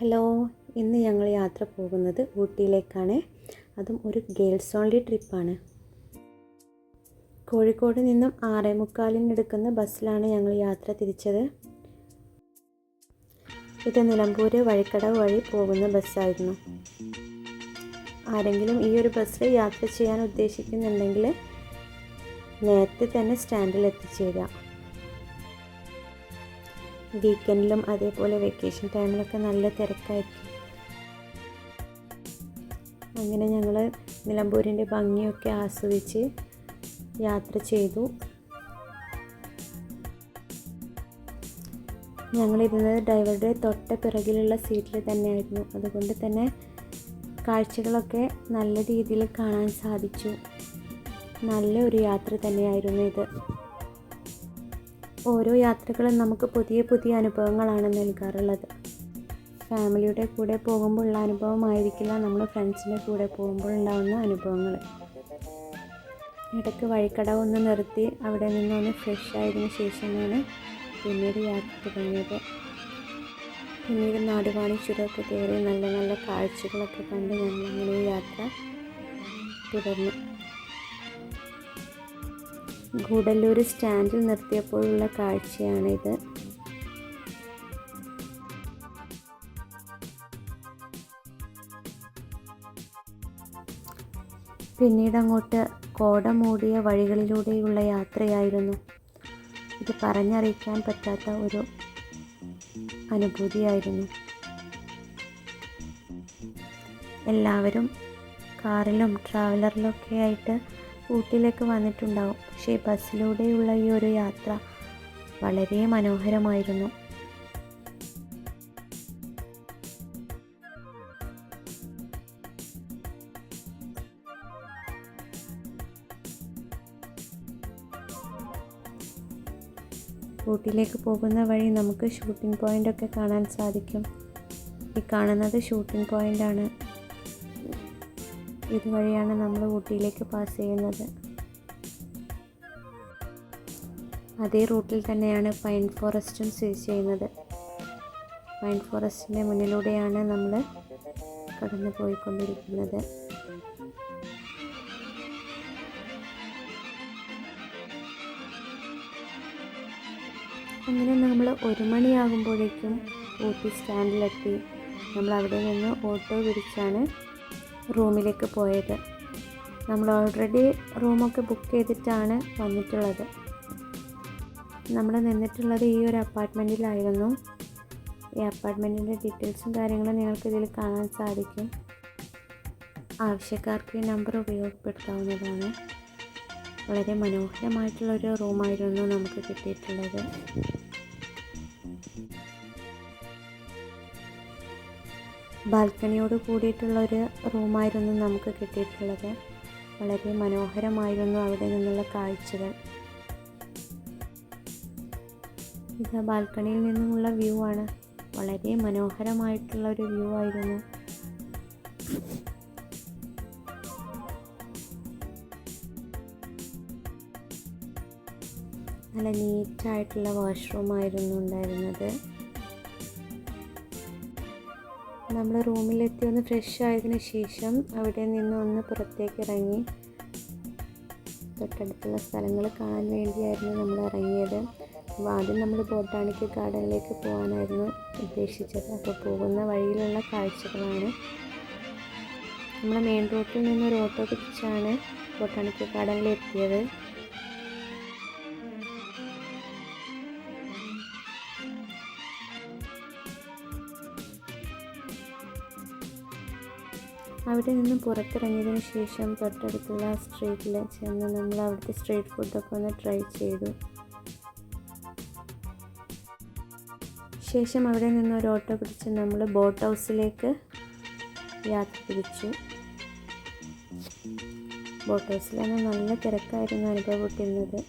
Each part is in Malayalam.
ഹലോ ഇന്ന് ഞങ്ങൾ യാത്ര പോകുന്നത് ഊട്ടിയിലേക്കാണ്. അതും ഒരു ഗേൾസ് ഓൺലി ട്രിപ്പാണ്. കോഴിക്കോട് നിന്നും ആറേ മുക്കാലിന് എടുക്കുന്ന ബസ്സിലാണ് ഞങ്ങൾ യാത്ര തിരിച്ചത്. ഇത് നിലമ്പൂർ വഴിക്കടവ് വഴി പോകുന്ന ബസ്സായിരുന്നു. ആരെങ്കിലും ഈ ഒരു ബസ്സിൽ യാത്ര ചെയ്യാൻ ഉദ്ദേശിക്കുന്നുണ്ടെങ്കിൽ നേരത്തെ തന്നെ സ്റ്റാൻഡിൽ എത്തിച്ചേരുക. വീക്കെൻഡിലും അതേപോലെ വെക്കേഷൻ ടൈമിലൊക്കെ നല്ല തിരക്കായിരിക്കും. അങ്ങനെ ഞങ്ങൾ നിലമ്പൂരിന്റെ ഭംഗിയൊക്കെ ആസ്വദിച്ച് യാത്ര ചെയ്തു. ഞങ്ങളിരുന്നത് ഡ്രൈവറുടെ തൊട്ട പിറകിലുള്ള സീറ്റിൽ തന്നെയായിരുന്നു. അതുകൊണ്ട് തന്നെ കാഴ്ചകളൊക്കെ നല്ല രീതിയിൽ കാണാൻ സാധിച്ചു. നല്ല ഒരു യാത്ര തന്നെയായിരുന്നു ഇത്. ഓരോ യാത്രകളും നമുക്ക് പുതിയ പുതിയ അനുഭവങ്ങളാണ് നൽകാറുള്ളത്. ഫാമിലിയുടെ കൂടെ പോകുമ്പോൾ ഉള്ള അനുഭവമായിരിക്കില്ല നമ്മൾ ഫ്രണ്ട്സിന്റെ കൂടെ പോകുമ്പോൾ ഉണ്ടാകുന്ന അനുഭവങ്ങൾ. ഇടയ്ക്ക് വഴിക്കട ഒന്ന് നിർത്തി അവിടെ നിന്നൊന്ന് ഫ്രഷ് ആയതിനു ശേഷമാണ് പിന്നീട് യാത്ര തുടങ്ങിയത് പിന്നീട് നാടുവാണി ചുരമൊക്കെ കയറി നല്ല നല്ല കാഴ്ചകളൊക്കെ കണ്ട് ഞങ്ങൾ അങ്ങനെ യാത്ര തുടർന്നു. ഗൂഡല്ലൂർ സ്റ്റാൻഡിൽ നിർത്തിയപ്പോഴുള്ള കാഴ്ചയാണിത്. പിന്നീട് അങ്ങോട്ട് കോട മൂടിയ വഴികളിലൂടെയുള്ള യാത്രയായിരുന്നു. ഇത് പറഞ്ഞറിയിക്കാൻ പറ്റാത്ത ഒരു അനുഭൂതിയായിരുന്നു. എല്ലാവരും കാറിലും ട്രാവലറിലൊക്കെ ആയിട്ട് ഊട്ടിയിലേക്ക് വന്നിട്ടുണ്ടാവും. പക്ഷേ ബസ്സിലൂടെയുള്ള ഈ ഒരു യാത്ര വളരെ മനോഹരമായിരുന്നു. ഊട്ടിയിലേക്ക് പോകുന്ന വഴി നമുക്ക് ഷൂട്ടിംഗ് പോയിന്റ് ഒക്കെ കാണാൻ സാധിക്കും. ഈ കാണുന്നത് ഷൂട്ടിംഗ് പോയിന്റാണ്. ഇതുവഴിയാണ് നമ്മൾ ഊട്ടിയിലേക്ക് പാസ് ചെയ്യുന്നത്. അതേ റൂട്ടിൽ തന്നെയാണ് പൈൻ ഫോറസ്റ്റും സ്ഥിതി ചെയ്യുന്നത്. പൈൻ ഫോറസ്റ്റിന്റെ മുന്നിലൂടെയാണ് നമ്മൾ കടന്നു പോയിക്കൊണ്ടിരിക്കുന്നത്. അങ്ങനെ നമ്മൾ ഒരു മണിയാകുമ്പോഴേക്കും ഊട്ടി സ്റ്റാൻഡിലെത്തി നമ്മൾ അവിടെ നിന്ന് ഓട്ടോ പിടിച്ചാണ് റൂമിലേക്ക് പോയത്. നമ്മൾ ഓൾറെഡി റൂമൊക്കെ ബുക്ക് ചെയ്തിട്ടാണ് വന്നിട്ടുള്ളത്. നമ്മൾ നിന്നിട്ടുള്ളത് ഈ ഒരു അപ്പാർട്ട്മെന്റിലായിരുന്നു ഈ അപ്പാർട്ട്മെന്റിന്റെ ഡീറ്റെയിൽസും കാര്യങ്ങളും നിങ്ങൾക്ക് ഇതിൽ കാണാൻ സാധിക്കും. ആവശ്യക്കാർക്ക് ഈ നമ്പർ ഉപയോഗപ്പെടുത്താവുന്നതാണ്. വളരെ മനോഹരമായിട്ടുള്ളൊരു റൂമായിരുന്നു നമുക്ക് കിട്ടിയിട്ടുള്ളത്. ബാൽക്കണിയോട് കൂടിയിട്ടുള്ള ഒരു റൂമായിരുന്നു നമുക്ക് കിട്ടിയിട്ടുള്ളത്. വളരെ മനോഹരമായിരുന്നു അവിടെ നിന്നുള്ള കാഴ്ചകൾ. ഇത് ബാൽക്കണിയിൽ നിന്നുമുള്ള വ്യൂ ആണ്. വളരെ മനോഹരമായിട്ടുള്ള ഒരു വ്യൂ ആയിരുന്നു. നല്ല നീറ്റായിട്ടുള്ള വാഷ്റൂം ആയിരുന്നു ഉണ്ടായിരുന്നത്. നമ്മൾ റൂമിലെത്തി ഒന്ന് ഫ്രഷ് ആയതിന് ശേഷം അവിടെ നിന്ന് ഒന്ന് പുറത്തേക്ക് ഇറങ്ങി. തൊട്ടടുത്തുള്ള സ്ഥലങ്ങൾ കാണാൻ വേണ്ടിയായിരുന്നു നമ്മൾ ഇറങ്ങിയത്. അപ്പോൾ ആദ്യം നമ്മൾ ബോട്ടാണിക്ക് ഗാർഡനിലേക്ക് പോകാനായിരുന്നു ഉദ്ദേശിച്ചത്. അപ്പോൾ പോകുന്ന വഴിയിലുള്ള കാഴ്ചകളാണ്. നമ്മൾ മെയിൻ റോഡിൽ നിന്ന് ഒരു ഓട്ടോ പിടിച്ചാണ് ബോട്ടാണിക്ക് ഗാർഡനിൽ എത്തിയത് അവിടെ നിന്ന് പുറത്തിറങ്ങിയതിന് ശേഷം തൊട്ടടുത്തുള്ള സ്ട്രീറ്റിൽ ചെന്ന് നമ്മൾ അവിടുത്തെ സ്ട്രീറ്റ് ഫുഡൊക്കെ ഒന്ന് ട്രൈ ചെയ്തു. ശേഷം അവിടെ നിന്ന് ഒരു ഓട്ടോ പിടിച്ച് നമ്മൾ ബോട്ട് ഹൗസിലേക്ക് യാത്ര തിരിച്ചു. ബോട്ട് ഹൗസിലാണ് നല്ല തിരക്കായിരുന്നു അനുഭവപ്പെട്ടിരുന്നത്.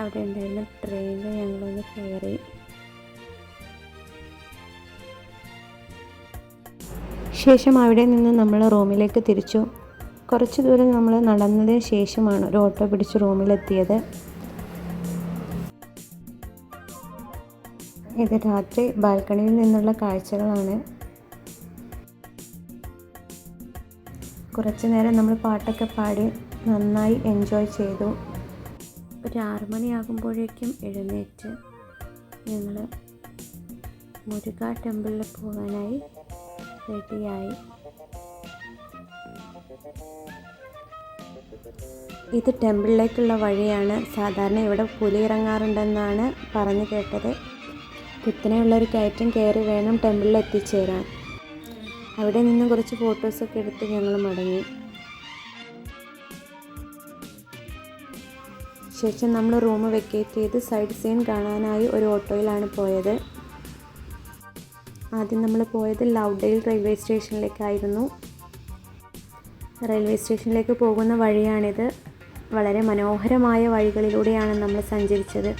അവിടെ ഉണ്ടായിരുന്ന ട്രെയിനിൽ ഞങ്ങളൊന്ന് കയറി. ശേഷം അവിടെ നിന്ന് നമ്മൾ റൂമിലേക്ക് തിരിച്ചു. കുറച്ച് ദൂരം നമ്മൾ നടന്നതിന് ശേഷമാണ് ഒരു ഓട്ടോ പിടിച്ച് റൂമിലെത്തിയത്. ഇത് രാത്രി ബാൽക്കണിയിൽ നിന്നുള്ള കാഴ്ചകളാണ്. കുറച്ച് നേരം നമ്മൾ പാട്ടൊക്കെ പാടി നന്നായി എൻജോയ് ചെയ്തു. ഒരു ആറ് മണിയാകുമ്പോഴേക്കും എഴുന്നേറ്റ് ഞങ്ങൾ മുരുക ടെമ്പിളിൽ പോകാനായി റെഡിയായി. ഇത് ടെമ്പിളിലേക്കുള്ള വഴിയാണ്. സാധാരണ ഇവിടെ പുലി ഇറങ്ങാറുണ്ടെന്നാണ് പറഞ്ഞു കേട്ടത്. കുത്തനെയുള്ളൊരു കയറ്റം കയറി വേണം ടെമ്പിളിൽ എത്തിച്ചേരാൻ. അവിടെ നിന്ന് കുറച്ച് ഫോട്ടോസൊക്കെ എടുത്ത് ഞങ്ങൾ മടങ്ങി. ശേഷം നമ്മൾ റൂം വെക്കേറ്റ് ചെയ്ത് സൈഡ് സീൻ കാണാനായി ഒരു ഓട്ടോയിലാണ് പോയത്. ആദ്യം നമ്മൾ പോയത് ലൗഡെയിൽ റെയിൽവേ സ്റ്റേഷനിലേക്കായിരുന്നു. റെയിൽവേ സ്റ്റേഷനിലേക്ക് പോകുന്ന വഴിയാണിത്. വളരെ മനോഹരമായ വഴികളിലൂടെയാണ് നമ്മൾ സഞ്ചരിച്ചത്.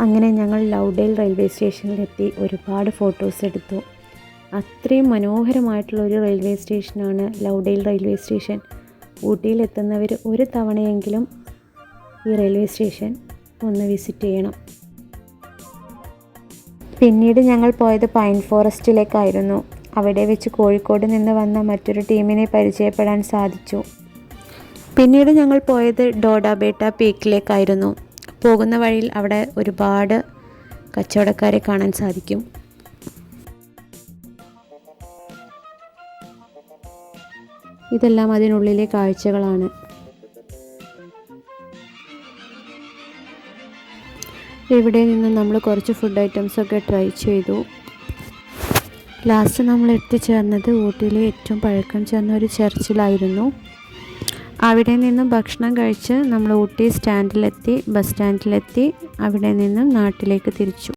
അങ്ങനെ ഞങ്ങൾ ലൗഡേൽ റെയിൽവേ സ്റ്റേഷനിലെത്തി. ഒരുപാട് ഫോട്ടോസ് എടുത്തു. അത്രയും മനോഹരമായിട്ടുള്ള ഒരു റെയിൽവേ സ്റ്റേഷനാണ് ലൗഡേൽ റെയിൽവേ സ്റ്റേഷൻ ഊട്ടിയിലെത്തുന്നവർ ഒരു തവണയെങ്കിലും ഈ റെയിൽവേ സ്റ്റേഷൻ ഒന്ന് വിസിറ്റ് ചെയ്യണം. പിന്നീട് ഞങ്ങൾ പോയത് പൈൻ ഫോറസ്റ്റിലേക്കായിരുന്നു അവിടെ വെച്ച് കോഴിക്കോട് നിന്ന് വന്ന മറ്റൊരു ടീമിനെ പരിചയപ്പെടാൻ സാധിച്ചു. പിന്നീട് ഞങ്ങൾ പോയത് ഡോഡാബേട്ട പീക്കിലേക്കായിരുന്നു പോകുന്ന വഴിയിൽ അവിടെ ഒരുപാട് കച്ചവടക്കാരെ കാണാൻ സാധിക്കും. ഇതെല്ലാം അതിനുള്ളിലെ കാഴ്ചകളാണ്. ഇവിടെ നിന്ന് നമ്മൾ കുറച്ച് ഫുഡ് ഐറ്റംസൊക്കെ ട്രൈ ചെയ്തു. ലാസ്റ്റ് നമ്മൾ എത്തിച്ചേർന്നത് ഊട്ടിയിലെ ഏറ്റവും പഴക്കം ചേർന്ന ഒരു ചർച്ചിലായിരുന്നു. അവിടെ നിന്നും ഭക്ഷണം കഴിച്ച് നമ്മൾ ഊട്ടി സ്റ്റാൻഡിലെത്തി ബസ് സ്റ്റാൻഡിലെത്തി അവിടെ നിന്നും നാട്ടിലേക്ക് തിരിച്ചു.